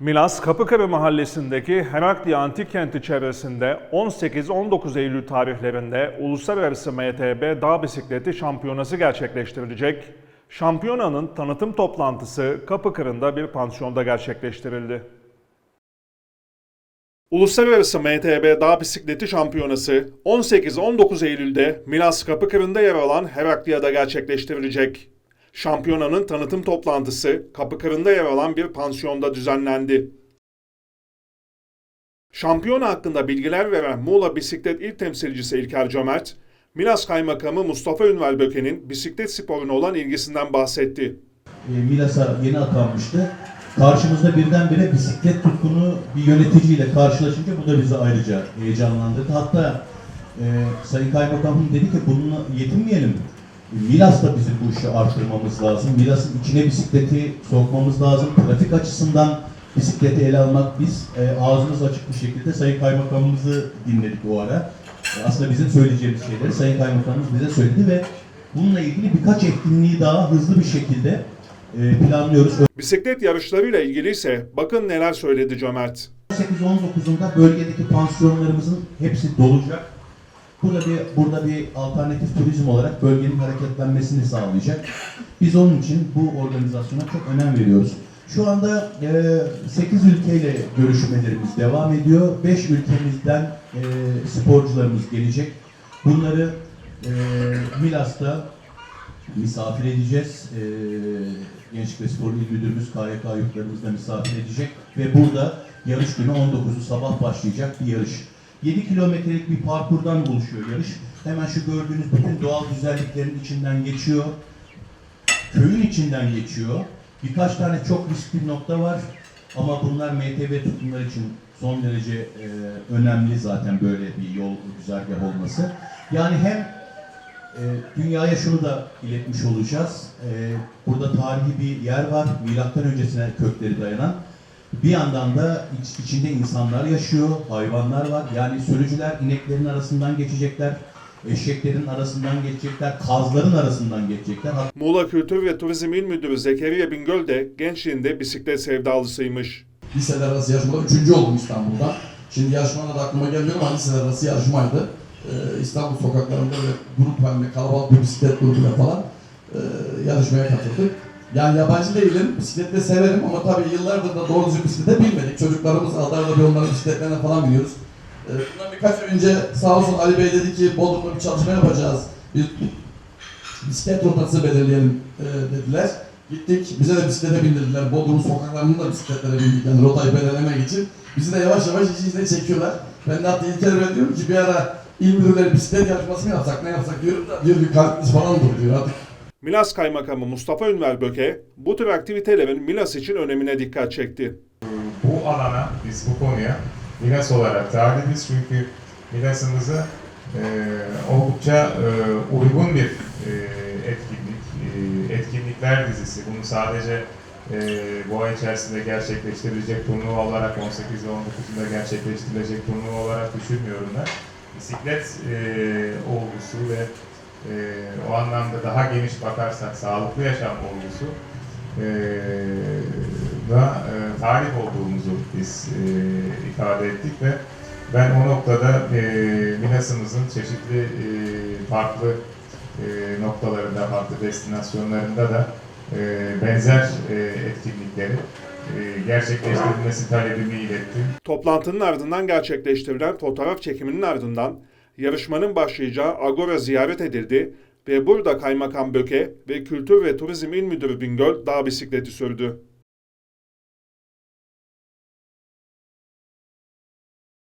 Milas Kapıkırı mahallesindeki Herakli Antik Kenti çevresinde 18-19 Eylül tarihlerinde Uluslararası MTB Dağ Bisikleti Şampiyonası gerçekleştirilecek. Şampiyonanın tanıtım toplantısı Kapıkırı'nda bir pansiyonda gerçekleştirildi. Uluslararası MTB Dağ Bisikleti Şampiyonası 18-19 Eylül'de Milas Kapıkırı'nda yer alan Heraklia'da gerçekleştirilecek. Şampiyonanın tanıtım toplantısı Kapıkırı'nda yer alan bir pansiyonda düzenlendi. Şampiyona hakkında bilgiler veren Muğla Bisiklet İl Temsilcisi İlker Cömert, Milas Kaymakamı Mustafa Ünver bisiklet sporuna olan ilgisinden bahsetti. e, Milas'a yeni atanmıştı. Karşımızda birdenbire bisiklet tutkunu bir yöneticiyle karşılaşınca bu da bizi ayrıca heyecanlandırdı. Hatta e, Sayın Kaymakamım dedi ki bununla yetinmeyelim. Milas'ta bizim bu işi arttırmamız lazım. Milas'ın içine bisikleti sokmamız lazım. Trafik açısından bisikleti ele almak biz e, ağzımız açık bir şekilde Sayın Kaymakamımızı dinledik o ara. E, aslında bizim söyleyeceğimiz şeyleri Sayın Kaymakamımız bize söyledi ve bununla ilgili birkaç etkinliği daha hızlı bir şekilde e, planlıyoruz. Bisiklet yarışlarıyla ilgili ise bakın neler söyledi Cömert. 18-19'unda bölgedeki pansiyonlarımızın hepsi dolacak. Burada bir, burada bir alternatif turizm olarak bölgenin hareketlenmesini sağlayacak. Biz onun için bu organizasyona çok önem veriyoruz. Şu anda e, 8 ülkeyle görüşmelerimiz devam ediyor. 5 ülkemizden e, sporcularımız gelecek. Bunları e, Milas'ta misafir edeceğiz. Ee, Gençlik ve Spor İl Müdürümüz KYK yurtlarımızda misafir edecek ve burada yarış günü 19'u sabah başlayacak bir yarış. 7 kilometrelik bir parkurdan oluşuyor yarış. Hemen şu gördüğünüz bütün doğal güzelliklerin içinden geçiyor. Köyün içinden geçiyor. Birkaç tane çok riskli nokta var. Ama bunlar MTB tutumlar için son derece e, önemli zaten böyle bir yol güzergah olması. Yani hem e, dünyaya şunu da iletmiş olacağız. E, burada tarihi bir yer var. Milattan öncesine kökleri dayanan. Bir yandan da iç- içinde insanlar yaşıyor, hayvanlar var. Yani sürücüler ineklerin arasından geçecekler, eşeklerin arasından geçecekler, kazların arasından geçecekler. Muğla Kültür ve Turizm İl Müdürü Zekeriya Bingöl de gençliğinde bisiklet sevdalısıymış. Liseler arası yarışmada üçüncü oldum İstanbul'da. Şimdi yarışmalar aklıma gelmiyor ama liseler arası yarışmaydı. Ee, İstanbul sokaklarında ve grup halinde kalabalık bir bisiklet grubuyla falan e, yarışmaya katıldık. Yani yabancı değilim, bisiklet de severim ama tabii yıllardır da doğru düzgün bisiklete binmedik. Çocuklarımız adarda bir onların bisikletlerine falan biniyoruz. Ee, bundan birkaç önce sağ olsun Ali Bey dedi ki Bodrum'da bir çalışma yapacağız. Bir bisiklet rotası belirleyelim e, dediler. Gittik, bize de bisiklete bindirdiler. Bodrum sokaklarında da bisikletlere bindik yani rotayı belirlemek için. Bizi de yavaş yavaş işin içine çekiyorlar. Ben de hatta İlker diyorum ki bir ara il müdürleri bisiklet yarışması mı yapsak ne yapsak diyorum da diyor ki kalkmış falan dur diyor artık. Milas Kaymakamı Mustafa Ünver Böke, bu tür aktivitelerin Milas için önemine dikkat çekti. bu alana, biz bu konuya Milas olarak talibiz çünkü Milas'ımıza e, oldukça e, uygun bir e, etkinlik, e, etkinlikler dizisi. Bunu sadece e, bu ay içerisinde gerçekleştirilecek turnuva olarak 18 ve 19'unda gerçekleştirilecek turnuva olarak düşünmüyorum ben. Bisiklet e, olgusu ve e, o anlamda daha geniş bakarsak sağlıklı yaşam olgusu e, da e, talip olduğumuzu biz e, ifade ettik ve ben o noktada e, Milas'ımızın çeşitli e, farklı e, noktalarında, farklı destinasyonlarında da e, benzer e, etkinlikleri e, gerçekleştirilmesi talebimi ilettim. Toplantının ardından gerçekleştirilen fotoğraf çekiminin ardından yarışmanın başlayacağı Agora ziyaret edildi ve burada Kaymakam Böke ve Kültür ve Turizm İl Müdürü Bingöl dağ bisikleti sürdü.